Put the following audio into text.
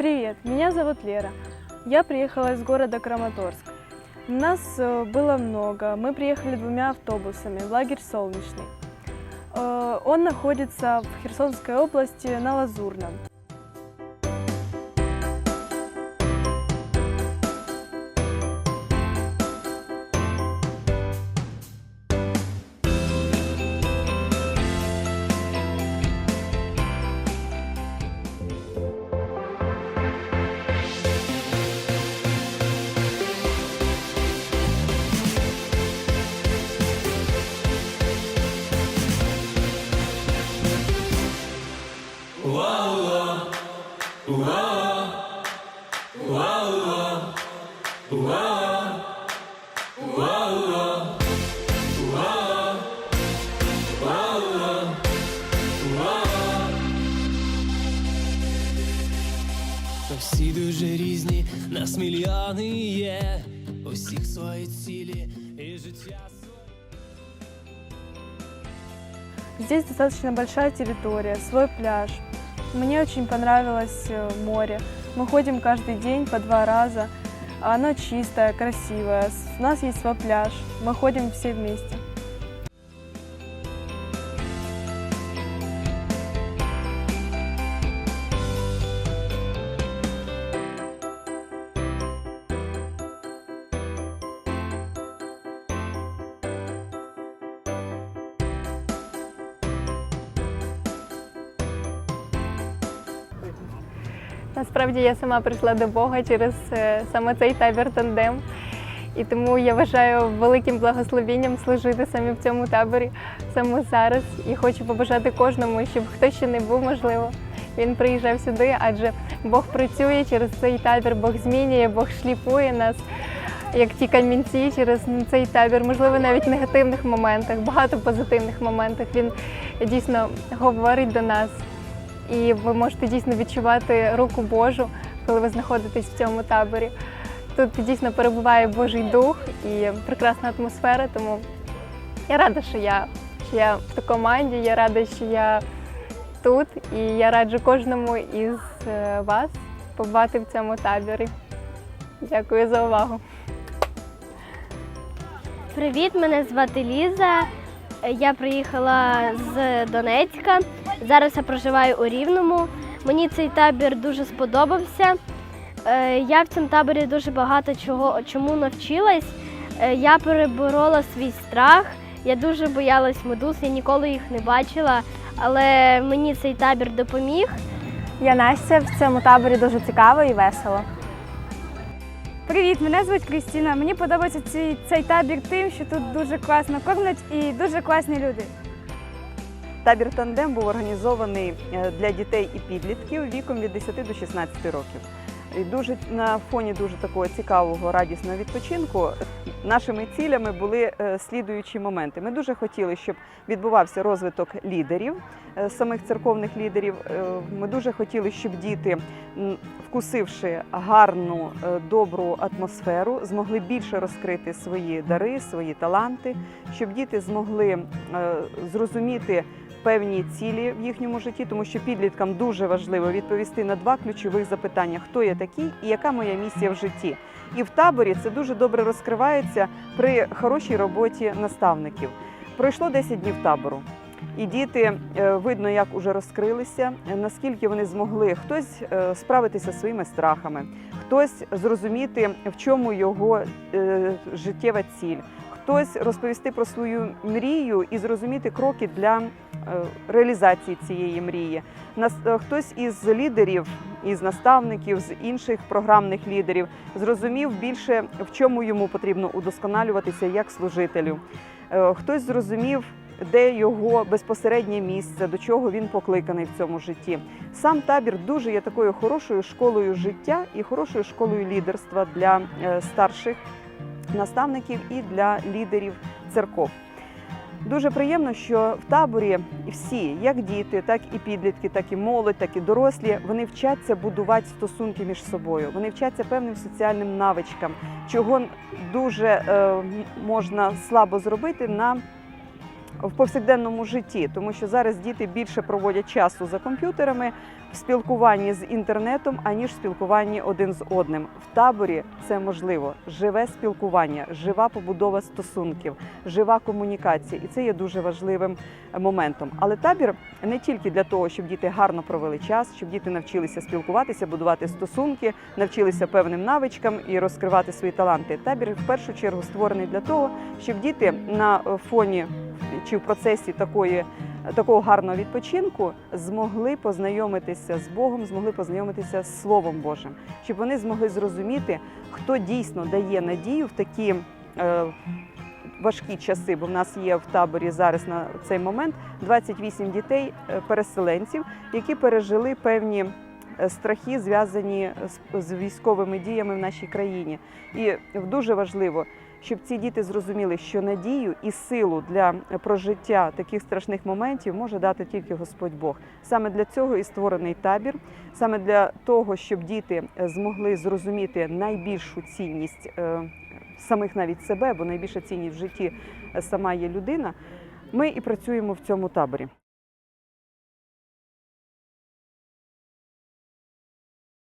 Привет, меня зовут Лера. Я приехала из города Краматорск. Нас э, было много. Мы приехали двумя автобусами в лагерь «Солнечный». Э, Он находится в Херсонской области на Лазурном. Всі дуже різні, нас мільйони є, усіх свої цілі і життя. Здесь достаточно большая территория, свой пляж. Мне очень понравилось э, море. Мы ходим каждый день по два раза. Оно чистое, красивое. С- У нас есть свой пляж. Мы ходим все вместе. Насправді я сама прийшла до Бога через е, саме цей табір тандем. І тому я вважаю великим благословенням служити саме в цьому таборі саме зараз. І хочу побажати кожному, щоб хто ще не був, можливо, він приїжджав сюди, адже Бог працює через цей табір, Бог змінює, Бог шліфує нас, як ті камінці через цей табір, можливо, навіть в негативних моментах, багато позитивних моментах. Він дійсно говорить до нас. І ви можете дійсно відчувати руку Божу, коли ви знаходитесь в цьому таборі. Тут дійсно перебуває Божий дух і прекрасна атмосфера. Тому я рада, що я, що я в команді, я рада, що я тут, і я раджу кожному із е, вас побувати в цьому таборі. Дякую за увагу. Привіт, мене звати Ліза. Я приїхала з Донецька. Зараз я проживаю у Рівному. Мені цей табір дуже сподобався. Е, Я в цьому таборі дуже багато чого чому навчилась. Е, Я переборола свій страх. Я дуже боялась медуз, я ніколи їх не бачила, але мені цей табір допоміг. Я Настя в цьому таборі дуже цікаво і весело. Привіт, мене звуть Крістіна. Мені подобається цей, цей табір тим, що тут дуже класно кормлять і дуже класні люди. Табір тандем був організований е, для дітей і підлітків віком від 10 до 16 років. І дуже на фоні дуже такого цікавого радісного відпочинку нашими цілями були е, слідуючі моменти. Ми дуже хотіли, щоб відбувався розвиток лідерів, е, самих церковних лідерів. Ми дуже хотіли, щоб діти, вкусивши гарну, добру атмосферу, змогли більше розкрити свої дари, свої таланти, щоб діти змогли зрозуміти певні цілі в їхньому житті, тому що підліткам дуже важливо відповісти на два ключових запитання: хто я такий і яка моя місія в житті. І в таборі це дуже добре розкривається при хорошій роботі наставників. Пройшло 10 днів табору. І діти е, видно, як уже розкрилися, е, наскільки вони змогли хтось е, справитися своїми страхами, хтось зрозуміти, в чому його життєва ціль, хтось розповісти про свою мрію і зрозуміти кроки для е, реалізації цієї мрії. Е, хтось із лідерів, із наставників, з інших програмних лідерів зрозумів більше, в чому йому потрібно удосконалюватися як служителю. Е, Хтось зрозумів, де його безпосереднє місце, до чого він покликаний в цьому житті. Сам табір дуже є такою хорошою школою життя і хорошою школою лідерства для старших наставників і для лідерів церков. Дуже приємно, що в таборі всі, як діти, так і підлітки, так і молодь, так і дорослі, вони вчаться будувати стосунки між собою. Вони вчаться певним соціальним навичкам, чого дуже е, можна слабо зробити на в повсякденному житті, тому що зараз діти більше проводять часу за комп'ютерами, в спілкуванні з інтернетом, аніж в спілкуванні один з одним. В таборі це можливо живе спілкування, жива побудова стосунків, жива комунікація, і це є дуже важливим моментом. Але табір не тільки для того, щоб діти гарно провели час, щоб діти навчилися спілкуватися, будувати стосунки, навчилися певним навичкам і розкривати свої таланти. Табір в першу чергу створений для того, щоб діти на фоні чи в процесі такої. Такого гарного відпочинку змогли познайомитися з Богом, змогли познайомитися з Словом Божим, щоб вони змогли зрозуміти, хто дійсно дає надію в такі е, важкі часи. Бо в нас є в таборі зараз на цей момент 28 дітей е, переселенців, які пережили певні е, страхи, зв'язані з, з військовими діями в нашій країні. І дуже важливо, щоб ці діти зрозуміли, що надію і силу для прожиття таких страшних моментів може дати тільки Господь Бог. Саме для цього і створений табір, саме для того, щоб діти е, змогли зрозуміти найбільшу цінність е, самих навіть себе, бо найбільша цінність в житті е, сама є людина. Ми і працюємо в цьому таборі.